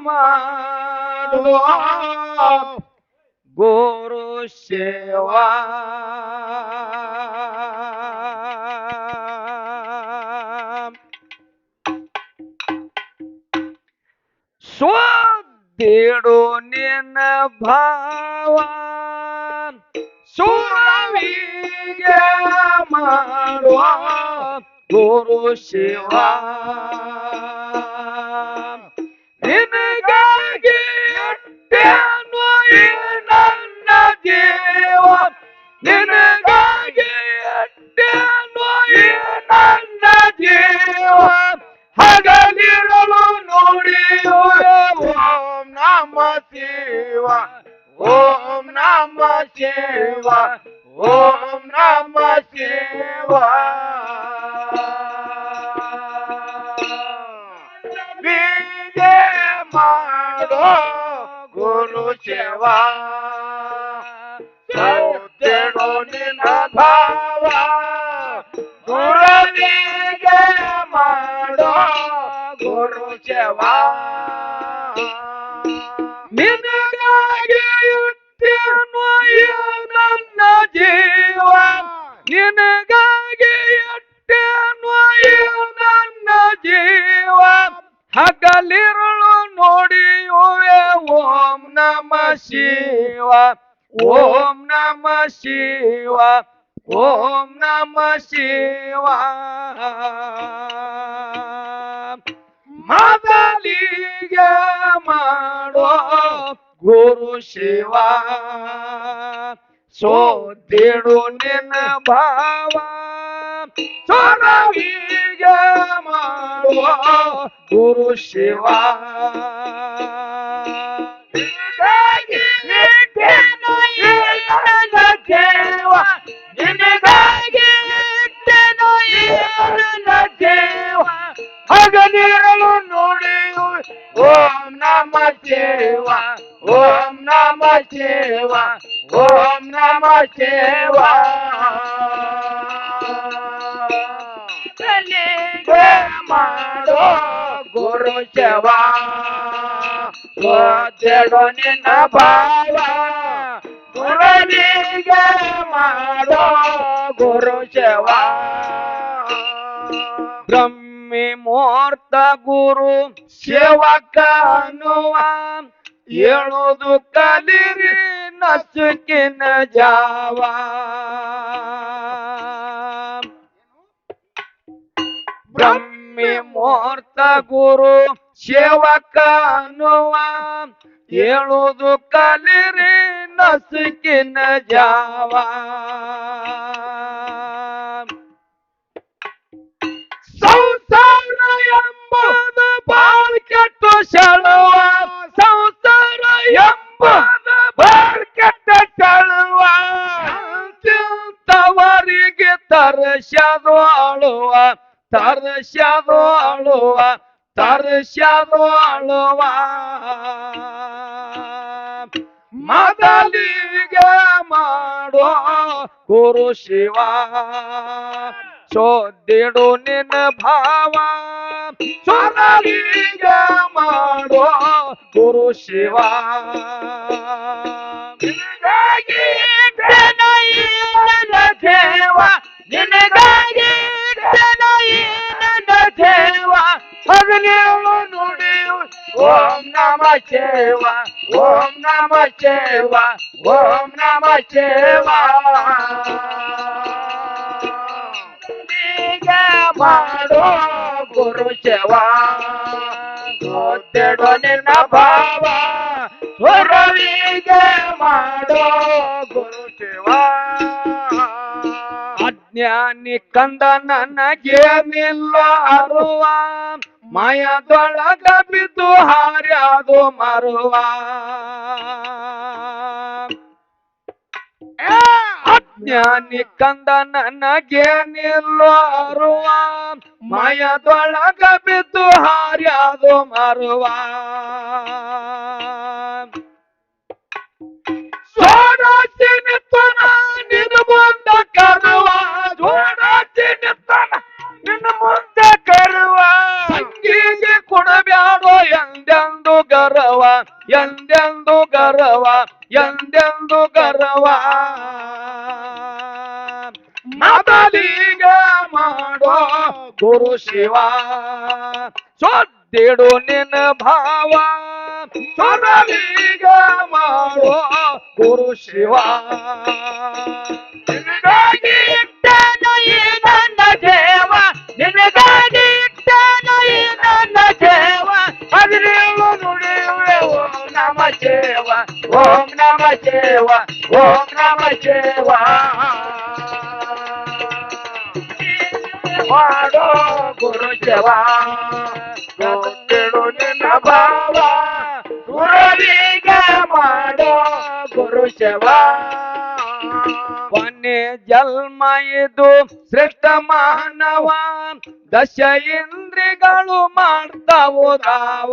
ಮಾಡುವ ಗುರು ಸೇವಾ ಸ್ವದೇಡು ನಿನ್ನ ಭಾವ ಸುರವಿಗೆ ಮಾಡುವ ಗುರು ಶಿವ ನಿನಗಾಗಿ ಇಟ್ಟೆನು ಈ ನನ್ನ ಜೀವ ನಿನಗಾಗಿ ಇಟ್ಟೆನು ಈ ನನ್ನ ಜೀವ ಮಾಡೋ ಗುರು ಸೇವಾ ಸೌತೆಡೋ ನಿನ್ನ ಭಾವ. ಗುರುವಿಗೆ ಮಾಡೋ, ಗುರು ಸೇವಾ ನಿನಗಾಗಿ ಇಟ್ಟೆನು ಈ ನನ್ನ ಜೀವ ಶಿವ ಓಂ ನಮ ಶಿವ ಓಂ ನಮ ಶಿವ ಮೊದಲಿಗೆ ಮಾಡೋ ಗುರು ಶಿವ ಸೋತಿಡು ನಿನ್ನ ಭಾವ ಸೊರವಿಗೆ ಮಾಡುವ ಗುರು ಶಿವ ಹಗಲಿರಲು ನುಡಿಯು ಓಂ ನಮ ಶಿವ ಓಂ ನಮ ಶಿವ ಓಂ ನಮ ಶಿವ ತಲೆಗೆ ಮಾಡೋ ಗುರು ಶಿವ ಓದೆಡು ನಿನ್ನ ಭಾವ. ಗುರುವಿಗೆ ಮಾಡೋ ಗುರು ಶಿವ. ಬ್ರಹ್ಮಿ ಮೂರ್ತ ಗುರು ಸೇವಕ ಅನ್ನುವ. ಹೇಳುವುದು ಕಲಿರಿ ನಸುಕಿನ ಜಾವ. ಬ್ರಹ್ಮಿ ಮುಹೂರ್ತ ಗುರು ಸೇವಕ ಅನ್ನುವ ಹೇಳುವುದು ಕಲಿರಿ ನಸುಕಿನ ಜಾವ. ತರಸ್ಯದು ಅಳುವ ತರಸ್ಯದು ಅಳುವ. ಮೊದಲಿಗೆ ಮಾಡೋ ಗುರು ಶಿವ, ಸೋದಿಡು ನಿನ್ನ ಭಾವ. ಸೊರಲಿಗೆ ಮಾಡೋ ಗುರು ಶಿವ. ನಿನಗಾಗಿ ದೇವ ನಿನಗಾಗಿ ಇಟ್ಟೆನು ಈ ನನ್ನ ದೇವ ಹಗಲಿರುಳು ನುಡಿಯು ಓಂ ನಮ ಶಿವ ಓಂ ನಮ ಶಿವ ಓಂ ನಮ ಶಿವ ಈಗ ಮಾಡೋ ಗುರು ಶಿವ ಗೊತ್ತಿಡೋ ಅಜ್ಞಾನಿ ಕಂದ ನನಗೆ ನಿಲ್ಲ ಅರುವ. ಮಾಯದೊಳಗ ಬಿದ್ದು ಹಾರ್ಯಾದು ಮರುವ. ಅಜ್ಞಾನಿ ಕಂದ ನನಗೆ ನಿಲ್ಲೋ ಅರುವ. ಮಾಯದೊಳಗ ಬಿದ್ದು ಹಾರ್ಯಾದು ಮರುವ. ಸೋಡಾಚಿನಿತ್ತನ ನಿನ್ನ ಮುಂದ ಕರುವ ಸೋಡಾಚಿನಿತ್ತನ ನಿನ್ನ ಮುಂದೆ ಕರುವ. ಸಂಗೀಗೆ ಕೊಡಬ್ಯಾಡೋ, ಎಂದೆಂದು ಗರ್ವ ಎಂದೆಂದು ಗರ್ವ ಎಂದೆಂದು ಗರ್ವ. ಮೊದಲಿಗೆ ಮಾಡೋ ಗುರು ಶಿವ, ಸೊದ್ದಿಡು ನಿನ್ನ ಭಾವ. ಮೊದಲಿಗೆ ಮಾಡೋ ಗುರು ಶಿವ ನಿನಗಾಗಿ ಇಟ್ಟನು ಈ ನನ್ನ ಜೇವ. ನಿನಗಾಗಿ ಇಟ್ಟನು ಈ ನನ್ನ ಜೇವ. ಹದಿನೇಳು ನುಡಿಯುವೆ ಓಂ ನಮ ಚೇವ ಓಂ ನಮ ಚೇವ ಓಂ ನಮ ಚೇವ ಮಾಡೋ ಗುರು ಜವ ಗೊತ್ತಿಡು ನಿನ್ನ ಭಾವ ಮಾಡೋ ಶವ ಕೊನೆ ಜನ್ಮ ಇದು ಶ್ರೇಷ್ಠ ಮಾನವ. ದಶ ಇಂದ್ರಿಗಳು ಮಾಡ್ತಾವು ದಾವ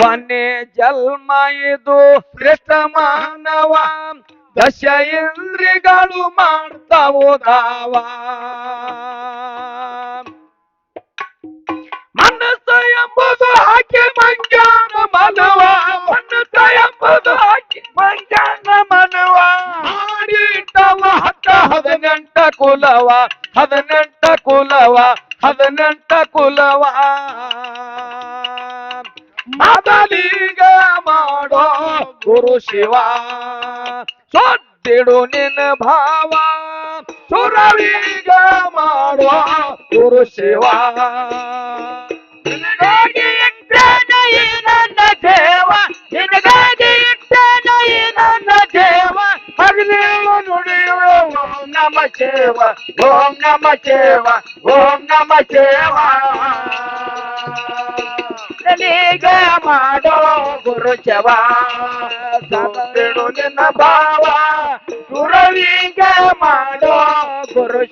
ಕೊನೆ ಜನ್ಮ ಇದು ಶ್ರೇಷ್ಠ ಮಾನವ. ದಶ ಇಂದ್ರಿಗಳು ಮಾಡ್ತಾವು ಹಾಕಿ ಮಂಜಾನ ಮನವ. ಮನಸ್ಸು ಎಂಬುದು ಹಾಕಿ ಮಂಜಾನ ಮನವ. ಮಾಡಿಟ್ಟವ ಹತ್ತ ಹದಿನೆಂಟ ಕುಲವ. ಹದಿನೆಂಟ ಕುಲವ. ಹದಿನೆಂಟ ಕುಲವ. ಮೊದಲಿಗ ಮಾಡೋ ಗುರು ಶಿವ. ಸೊದ್ದಿಡು ನಿನ್ನ ಭಾವ. ಸುರವಿಗ ಮಾಡೋ ಗುರು ಶಿವ. ನನ್ನ ಜೇವ ನಿನಗಾಗಿ ಇಟ್ಟನು ಈ ನನ್ನ ಜೇವ ಹದಿನೇಳು ನುಡಿಯುವೆ ಓಂ ನಮ ಸೇವ ಓಂ ನಮ ಚೇವ ಓಂ ನಮ ಮಾಡೋ ಗುರು ಚವ ಸತ್ತಿಡು ನಿನ್ನ ಭಾವ. ಮಾಡೋ ಗುರು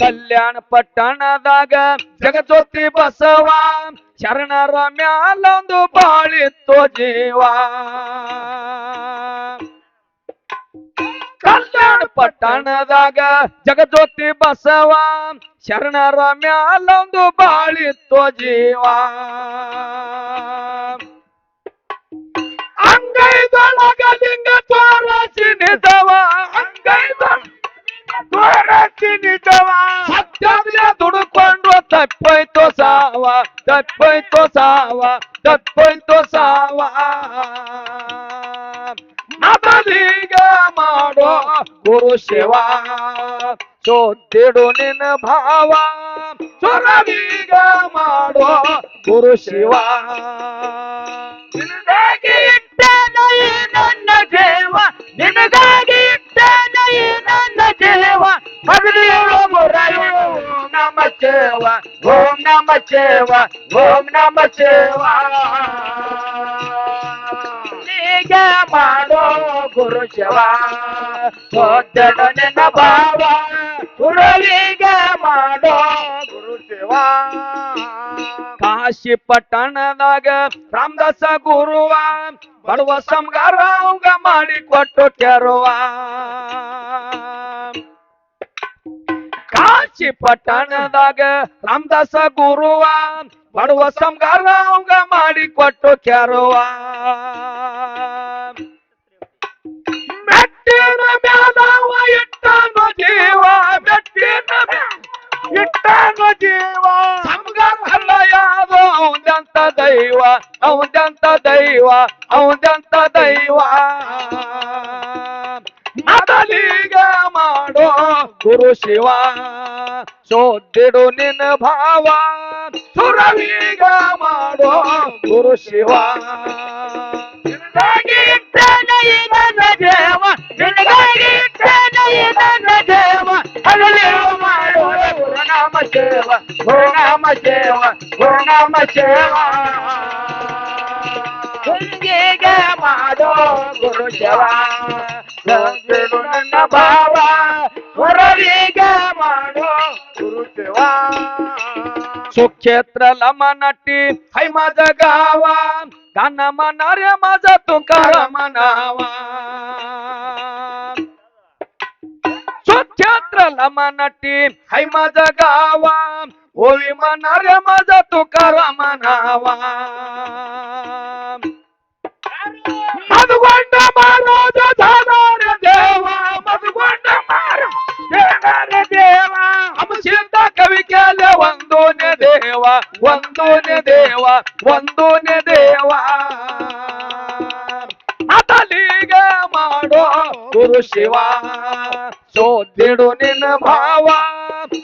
ಕಲ್ಯಾಣ ಪಟ್ಟಣದಾಗ ಜಗಜ್ಯೋತಿ ಬಸವ ಶರಣರ ಮ್ಯಾಲೊಂದು ಬಾಳಿತ್ತು ಜೀವ. ಕಲ್ಯಾಣ ಪಟ್ಟಣದಾಗ ಜಗಜ್ಯೋತಿ ಬಸವ ಶರಣರ ಮ್ಯಾಲೊಂದು ಬಾಳಿತ್ತು ಜೀವ. ಅಂಗೈದೊಳಗ ಲಿಂಗ ತೋರಸಿ ನಿಜವ ಅಂಗೈದೊಳಗ ತೋರಸಿ ನಿಜವ ಸತ್ಯದ ದುಡುಕೊಂಡು ತಪ್ಪೈತೋ ಸಾವ ತಪ್ಪೈತೋ ಸಾವ ತಪ್ಪೈತೋ ಸಾವ. ಮೊದಲಿಗ ಮಾಡೋ ಗುರು ಶಿವ ಸೋತಿಡು ನಿನ್ನ ಭಾವ. ಸುರವೀಗ ಮಾಡೋ ಗುರು ಶಿವ. ನಿನಗಾಗಿ ಇಟ್ಟನು ನನ್ನ ಜೀವ ನಿನಗಾಗಿ ಚೇವ ಓಂ ನಮ ನೀಗೆ ಮಾಡೋ ಗುರು ಶಿವ ನಿನ್ನ ಭಾವ. ಗುರುವಿಗೆ ಮಾಡೋ ಗುರು ಶಿವ ಕಾಶಿ ಪಟ್ಟಣದಾಗ ರಾಮದಾಸ ಗುರುವ, ಬಡವ ಸಂಗಾರ ಮಾಡಿ ಕೊಟ್ಟು ಕೆರುವ. ಕಾಶಿ ಪಟ್ಟಣದಾಗ ರಾಮದಾಸ ಗುರುವ ಬಡವ ಸಂಗಾರ ಅವಂಗ ಮಾಡಿ ಕೊಟ್ಟು ಕೆರುವ. ಮೆಟ್ಟಿನ ಮ್ಯಾಲವ ಇಟ್ಟನು ಜೀವ, ಮೆಟ್ಟಿನ ಇಟ್ಟನು ಜೀವ. ಸಂಗಾರ ಅಲ್ಲ ಯಾವುದು ಅವಂದಂತ ದೈವ ಅವಂದಂತ ದೈವ ಅವಂದಂತ ದೈವ. ಮೊದಲಿಗ ಮಾಡೋ ಗುರು ಶಿವ ಸೋದಿಡು ನಿನ್ನ ಭಾವ. ಸುರವೀಗ ಮಾಡೋ ಗುರು ಶಿವ. ನಿನಗಾಗಿ ಇಟ್ಟನು ಈ ನನ್ನ ಜೀವ ನಿನಗಾಗಿ ಇಟ್ಟನು ಈ ನನ್ನ ಜೀವ ಹಗಲಿರು ಮಾಡೋ ಗುರುನಾಮ ಸೇವ ಗುರುನಾಮ ಸೇವ ಗುರುನಾಮ ಸೇವ. दो गुरु सुक्षेत्र हाय माझा गावा. गाणं म्हणारे माझा तुकार म्हणावा. सुक्षेत्र लमानटी हाय माझा गावा. ओवी म्हणारे माझा तुकार म्हणावा. ಮದುಗೊಂಡ ಮಾರೋದು ಧಾರಾರ ದೇವ ಮದುಗೊಂಡ ಮಾರ ಧಾರಾರ ದೇವ. ಹಂಸಿದ್ದ ಕವಿ ಕೇಳ ಒಂದೂನೇ ದೇವ ಒಂದೂನೇ ದೇವ ಒಂದೂನೇ ದೇವ. ಅತಲೀಗ ಮಾಡೋ ಗುರು ಶಿವ, ಸೋದಿಡು ನಿನ್ನ ಭಾವ.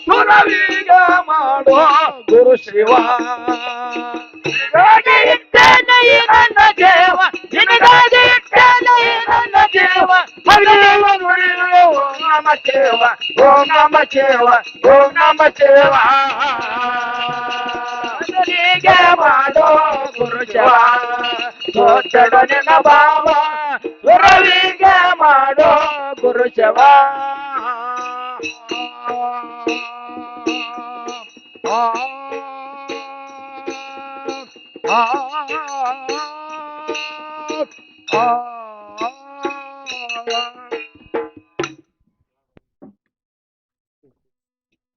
ಸುರವೀಗ ಮಾಡೋ ಗುರು ಶಿವ. ಶಿವ ಓಂ ನಮ ಶಿವ ಓಂ ನಮ ಶಿವ ಹೀಗೆ ಮಾಡೋ ಗುರು ಶಿವ ಸೋದಡು ನಿನ್ನ ಭಾವ ಸುರವಿಗೆ ಮಾಡೋ ಗುರು ಶಿವ ಆ ಆ ಆ